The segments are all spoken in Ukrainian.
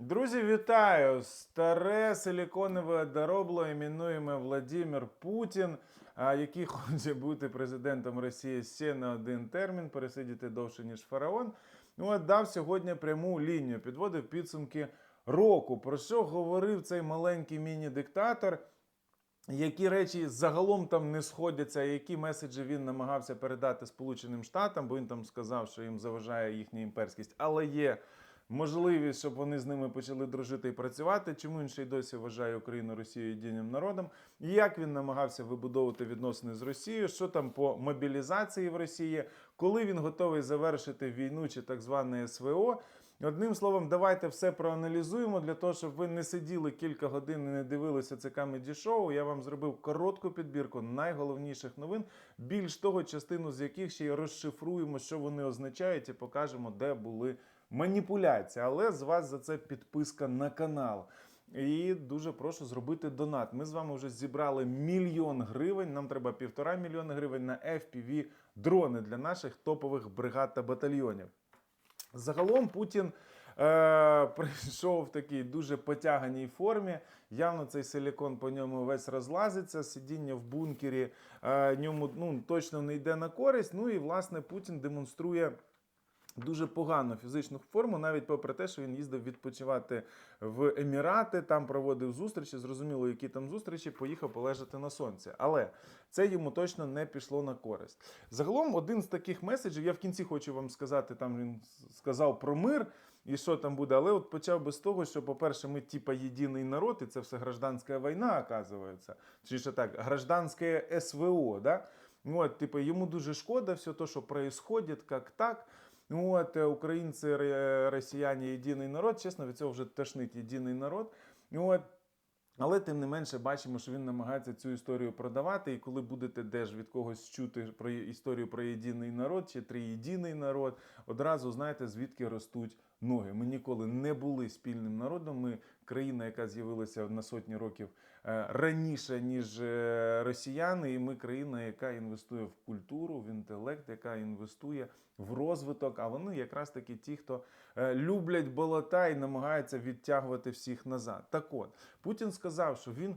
Друзі, вітаю! Старе силіконове доробло іменуємо Владимир Путін, а, який хоче бути президентом Росії ще на один термін, пересидіти довше, ніж фараон. Ну, от дав сьогодні пряму лінію, підводив підсумки року. Про що говорив цей маленький міні-диктатор? Які речі загалом там не сходяться, які меседжі він намагався передати Сполученим Штатам, бо він там сказав, що їм заважає їхня імперськість, але є можливість, щоб вони з ними почали дружити і працювати. Чому він ще й досі вважає Україну Росію єдиним народом? І як він намагався вибудовувати відносини з Росією? Що там по мобілізації в Росії, коли він готовий завершити війну чи так зване СВО? Одним словом, давайте все проаналізуємо для того, щоб ви не сиділи кілька годин і не дивилися це камеді шоу. Я вам зробив коротку підбірку найголовніших новин. Більш того, частину з яких ще й розшифруємо, що вони означають, і покажемо, де були маніпуляції. Але з вас за це підписка на канал. І дуже прошу зробити донат. Ми з вами вже зібрали мільйон гривень. Нам треба півтора мільйона гривень на FPV дрони для наших топових бригад та батальйонів. Загалом Путін е, прийшов в такій дуже потяганій формі. Явно цей силікон по ньому весь розлазиться. Сидіння в бункері е, ньому ну, точно не йде на користь. Ну і власне Путін демонструє. Дуже погану фізичну форму, навіть попри те, що він їздив відпочивати в Емірати, там проводив зустрічі. Зрозуміло, які там зустрічі, поїхав полежати на сонці. Але це йому точно не пішло на користь. Загалом, один з таких меседжів, я в кінці хочу вам сказати, там він сказав про мир і що там буде. Але от почав би з того, що, по-перше, ми типа єдиний народ, і це все гражданська війна, оказується. Чи ще так, гражданське СВО, да? Ну, От, типу, йому дуже шкода все те, що происходит, як так. Ну, от, е, українці, росіяни, єдиний народ. Чесно, від цього вже тошнить єдиний народ. Ну, от, але тим не менше бачимо, що він намагається цю історію продавати. І коли будете теж від когось чути про історію про єдиний народ чи триєдиний народ, одразу знаєте, звідки ростуть ноги. Ми ніколи не були спільним народом. Ми країна, яка з'явилася на сотні років е, раніше, ніж е, росіяни, і ми країна, яка інвестує в культуру, в інтелект, яка інвестує в розвиток. А вони якраз таки ті, хто е, люблять болота і намагаються відтягувати всіх назад. Так от Путін сказав, що він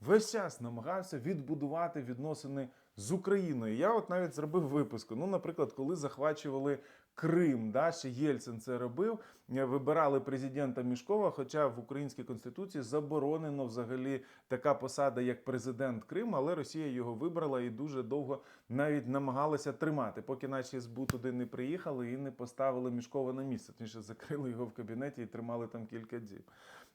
весь час намагався відбудувати відносини з Україною. Я от навіть зробив виписку. Ну, наприклад, коли захвачували Крим, да, ще Єльцин це робив, е, вибирали президента Мішкова, хоча в українській конституції заборонено взагалі така посада, як президент Криму, але Росія його вибрала і дуже довго навіть намагалася тримати, поки наші СБУ туди не приїхали і не поставили Мішкова на місце. Тому що закрили його в кабінеті і тримали там кілька діб.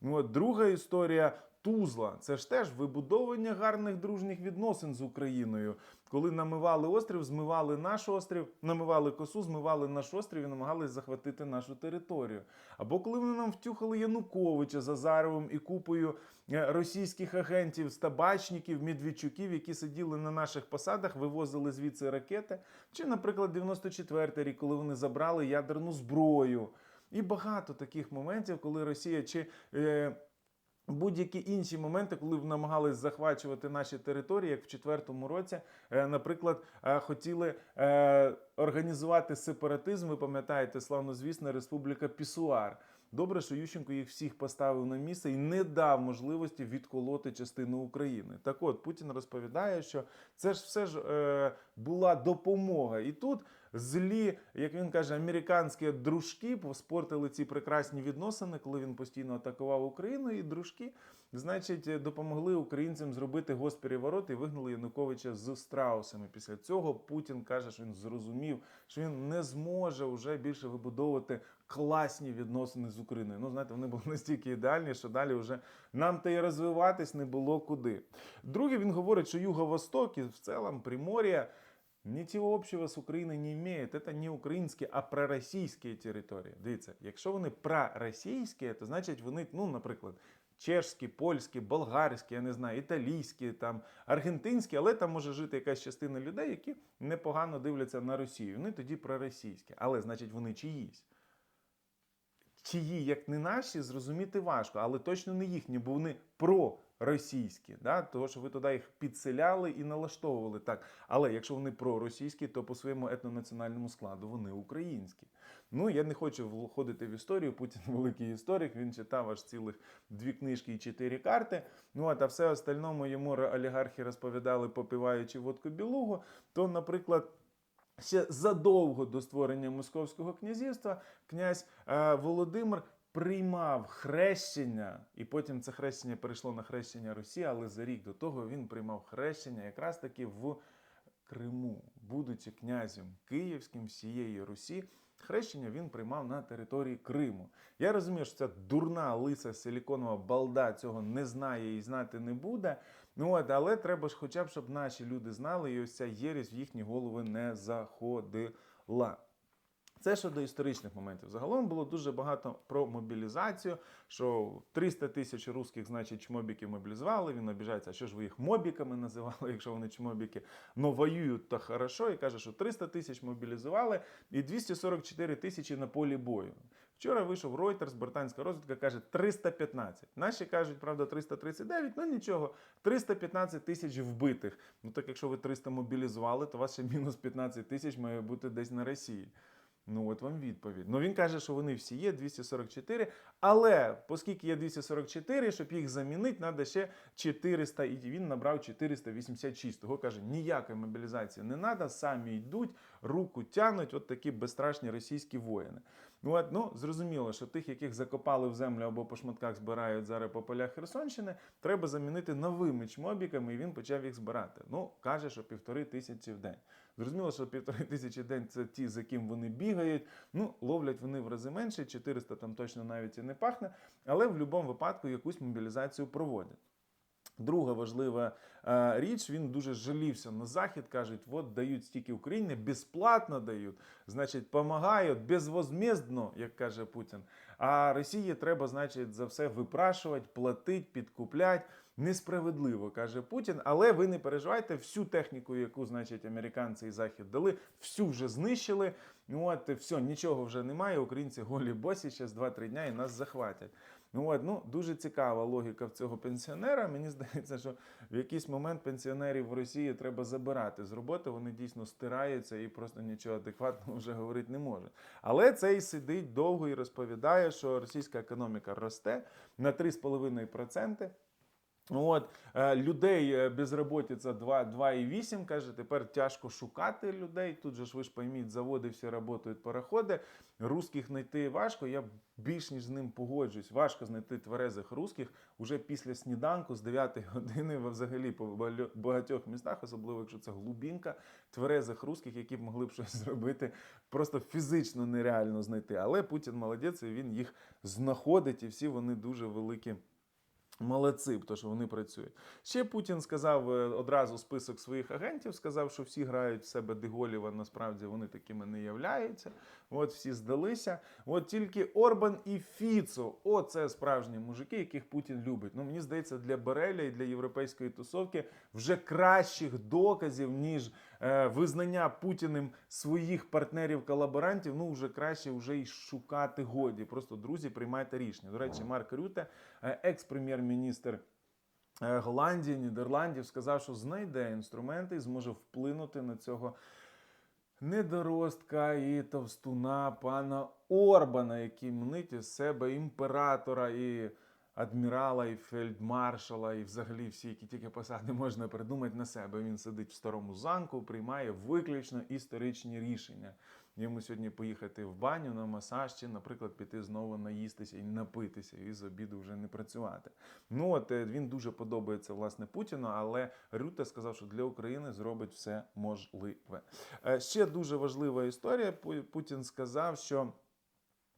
Ну, от друга історія. Тузла, це ж теж вибудовування гарних дружніх відносин з Україною. Коли намивали острів, змивали наш острів, намивали косу, змивали наш острів і намагались захватити нашу територію. Або коли вони нам втюхали Януковича з Азаровим і купою е, російських агентів, з табачників, медведчуків, які сиділи на наших посадах, вивозили звідси ракети. Чи, наприклад, 94-й рік, коли вони забрали ядерну зброю. І багато таких моментів, коли Росія чи. Е, Будь-які інші моменти, коли намагались захвачувати наші території, як в четвертому році, е, наприклад, е, хотіли е, організувати сепаратизм. Ви пам'ятаєте, славнозвісна Республіка Пісуар. Добре, що Ющенко їх всіх поставив на місце і не дав можливості відколоти частину України. Так от Путін розповідає, що це ж все ж е, була допомога. І тут злі, як він каже, американські дружки спортили ці прекрасні відносини, коли він постійно атакував Україну. І дружки, значить, допомогли українцям зробити госпереворот і вигнали Януковича з страусами. Після цього Путін каже, що він зрозумів, що він не зможе вже більше вибудовувати класні відносини з Україною. Ну, знаєте, вони були настільки ідеальні, що далі вже нам та й розвиватись не було куди. Друге, він говорить, що Юго-Восток і в цілому Примор'я Нічого общего з Україною не имеет. Це не українські, а проросійські території. Дивіться, якщо вони проросійські, то значить вони, ну, наприклад, чешські, польські, болгарські, я не знаю, італійські, там, аргентинські, але там може жити якась частина людей, які непогано дивляться на Росію. Вони тоді проросійські. Але, значить, вони чиїсь. Чиї, як не наші, зрозуміти важко, але точно не їхні, бо вони проросійські, да? того що ви туди їх підселяли і налаштовували так. Але якщо вони проросійські, то по своєму етнонаціональному складу вони українські. Ну, я не хочу входити в історію. Путін великий історик. Він читав аж цілих дві книжки і чотири карти. Ну а все остальному йому олігархи розповідали, попиваючи водку білугу. То, наприклад. Ще задовго до створення Московського князівства князь е, Володимир приймав хрещення, і потім це хрещення перейшло на хрещення Росії, але за рік до того він приймав хрещення якраз таки в Криму, будучи князем Київським всієї Русі. Хрещення він приймав на території Криму. Я розумію, що ця дурна лиса силіконова балда цього не знає і знати не буде. Ну от, але треба ж, хоча б, щоб наші люди знали, і ось ця єресь в їхні голови не заходила. Це щодо історичних моментів. Загалом було дуже багато про мобілізацію. Що 300 тисяч русських, значить, чмобіків мобілізували. Він обіжається, а що ж ви їх мобіками називали, якщо вони чмобіки, но воюють то хорошо. І каже, що 300 тисяч мобілізували і 244 тисячі на полі бою. Вчора вийшов Reuters, британська розвідка каже 315. Наші кажуть, правда, 339, ну нічого, 315 тисяч вбитих. Ну так якщо ви 300 мобілізували, то у вас ще мінус 15 тисяч має бути десь на Росії. Ну, от вам відповідь. Ну він каже, що вони всі є 244. Але оскільки є 244, щоб їх замінити, треба ще 400. І він набрав 486. Того каже, ніякої мобілізації не треба, самі йдуть, руку тянуть, от такі безстрашні російські воїни. Ну, от, ну, зрозуміло, що тих, яких закопали в землю або по шматках збирають зараз по полях Херсонщини, треба замінити новими чмобіками, і він почав їх збирати. Ну, каже, що півтори тисячі в день. Зрозуміло, що півтори тисячі в день це ті, за ким вони бігають. Ну, ловлять вони в рази менше, 400 там точно навіть і не пахне, але в будь-якому випадку якусь мобілізацію проводять. Друга важлива е, річ, він дуже жалівся на захід. кажуть, от дають стільки Україні, безплатно дають, значить, допомагають безвозмездно, як каже Путін. А Росії треба, значить, за все випрашувати, платити, підкупляти. Несправедливо каже Путін, але ви не переживайте, всю техніку, яку значить американці і захід дали, всю вже знищили. От все, нічого вже немає. Українці голі босі ще з 2-3 дня і нас захватять. Ну от ну дуже цікава логіка в цього пенсіонера. Мені здається, що в якийсь момент пенсіонерів в Росії треба забирати з роботи. Вони дійсно стираються і просто нічого адекватного вже говорити не можуть. Але цей сидить довго і розповідає, що російська економіка росте на 3,5%. От е, людей е, безробітця 2,8, каже, тепер тяжко шукати людей. Тут же ж ви ж пойміть, заводи всі працюють, пароходи. Русських знайти важко. Я більш ніж з ним погоджуюсь. Важко знайти тверезих русських уже після сніданку з 9 години взагалі по багатьох містах, особливо якщо це глубінка, тверезих русських, які б могли б щось зробити, просто фізично нереально знайти. Але Путін молодець, і він їх знаходить, і всі вони дуже великі. Молодці, то що вони працюють. Ще Путін сказав е, одразу список своїх агентів, сказав, що всі грають в себе Деголєва, насправді вони такими не являються. От всі здалися. От тільки Орбан і Фіцо, оце справжні мужики, яких Путін любить. Ну мені здається, для Береля і для європейської тусовки вже кращих доказів, ніж визнання Путіним своїх партнерів-колаборантів. Ну вже краще вже й шукати годі. Просто друзі, приймайте рішення. До речі, Марк Рюте, е, екс-прем'єр-міністр. е, Голландії, Нідерландів сказав, що знайде інструменти і зможе вплинути на цього недоростка і товстуна пана Орбана, який мнить із себе імператора і адмірала, і фельдмаршала, і взагалі всі, які тільки посади можна придумати на себе. Він сидить в старому замку, приймає виключно історичні рішення. Йому сьогодні поїхати в баню на масаж, чи, наприклад, піти знову наїстися і напитися, і з обіду вже не працювати. Ну от е, він дуже подобається власне Путіну, але Рюте сказав, що для України зробить все можливе. Е, Ще дуже важлива історія. Путін сказав, що.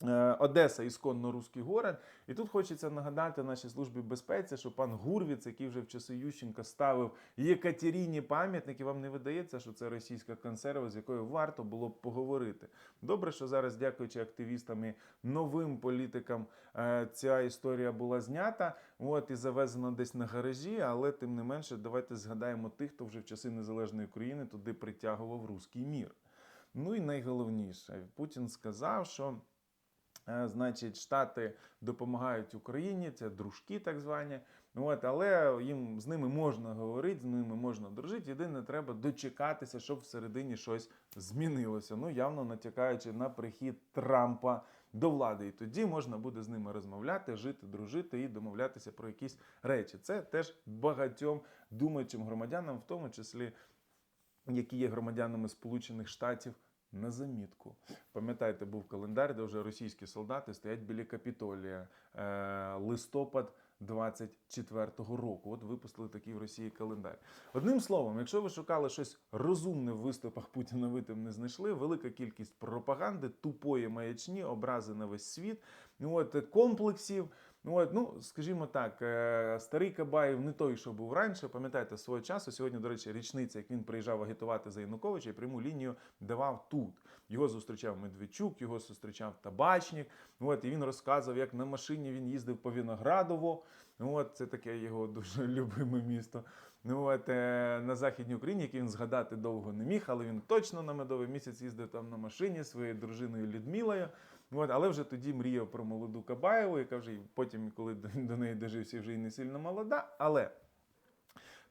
Е, Одеса ісконно руський город. І тут хочеться нагадати нашій службі безпеці, що пан Гурвіц, який вже в часи Ющенка ставив Єкатеріні пам'ятники, вам не видається, що це російська консерва, з якою варто було б поговорити. Добре, що зараз, дякуючи активістам і новим політикам, е, ця історія була знята. От і завезена десь на гаражі, але тим не менше, давайте згадаємо тих, хто вже в часи незалежної України туди притягував руський мір. Ну і найголовніше, Путін сказав, що. Е, Значить, Штати допомагають Україні, це дружки так звані. От, але їм з ними можна говорити, з ними можна дружити. Єдине, треба дочекатися, щоб всередині щось змінилося. Ну, явно натякаючи на прихід Трампа до влади. І тоді можна буде з ними розмовляти, жити, дружити і домовлятися про якісь речі. Це теж багатьом думаючим громадянам, в тому числі які є громадянами Сполучених Штатів. На замітку. Пам'ятаєте, був календар, де вже російські солдати стоять біля Капітолія. Е, листопад 24-го року. От випустили такий в Росії календар. Одним словом, якщо ви шукали щось розумне в виступах Путіна, ви там не знайшли. Велика кількість пропаганди, тупої маячні, образи на весь світ. Ну, От комплексів. Ну, от, ну, скажімо так, е, старий Кабаєв не той, що був раніше. Пам'ятаєте, свого часу. Сьогодні, до речі, річниця, як він приїжджав агітувати за Януковича і пряму лінію давав тут. Його зустрічав Медведчук, його зустрічав Табачник. От, і він розказував, як на машині він їздив по Виноградово. Ну, От, це таке його дуже любиме місто. Ну, от, е, на Західній Україні, який він згадати довго не міг, але він точно на медовий місяць їздив там на машині своєю дружиною Людмилою. От, але вже тоді мріяв про молоду Кабаєву, яка вже потім, коли до неї дожився, вже й не сильно молода. Але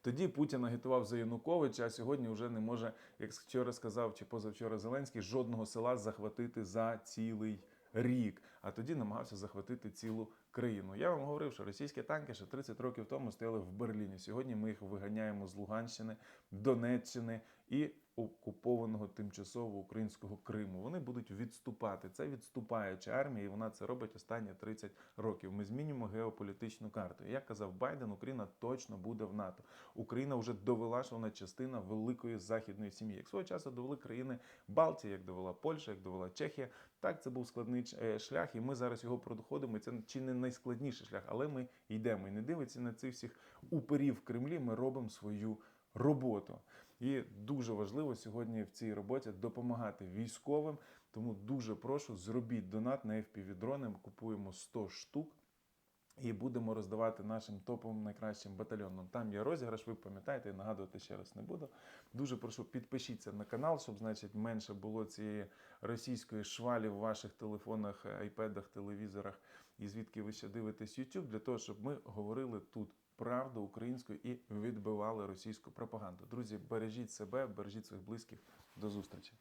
тоді Путін агітував за Януковича, а сьогодні вже не може, як вчора сказав чи позавчора Зеленський, жодного села захватити за цілий рік. А тоді намагався захватити цілу країну. Я вам говорив, що російські танки ще 30 років тому стояли в Берліні. Сьогодні ми їх виганяємо з Луганщини, Донеччини і окупованого тимчасово українського Криму. Вони будуть відступати. Це відступаюча армія, і вона це робить останні 30 років. Ми змінюємо геополітичну карту. Як казав Байден, Україна точно буде в НАТО. Україна вже довела, що вона частина великої західної сім'ї. Як свого часу довели країни Балтії, як довела Польща, як довела Чехія. Так, це був складний е, шлях, і ми зараз його проходимо. І Це чи не найскладніший шлях, але ми йдемо. І не дивиться на цих всіх уперів в Кремлі. Ми робимо свою роботу. І дуже важливо сьогодні в цій роботі допомагати військовим. Тому дуже прошу, зробіть донат на FPV-дрони. Купуємо 100 штук. І будемо роздавати нашим топовим найкращим батальйонам. Там є розіграш, ви пам'ятаєте, нагадувати ще раз не буду. Дуже прошу, підпишіться на канал, щоб значить менше було цієї російської швалі в ваших телефонах, айпедах, телевізорах, і звідки ви ще дивитесь YouTube, для того, щоб ми говорили тут правду українською і відбивали російську пропаганду. Друзі, бережіть себе, бережіть своїх близьких. До зустрічі.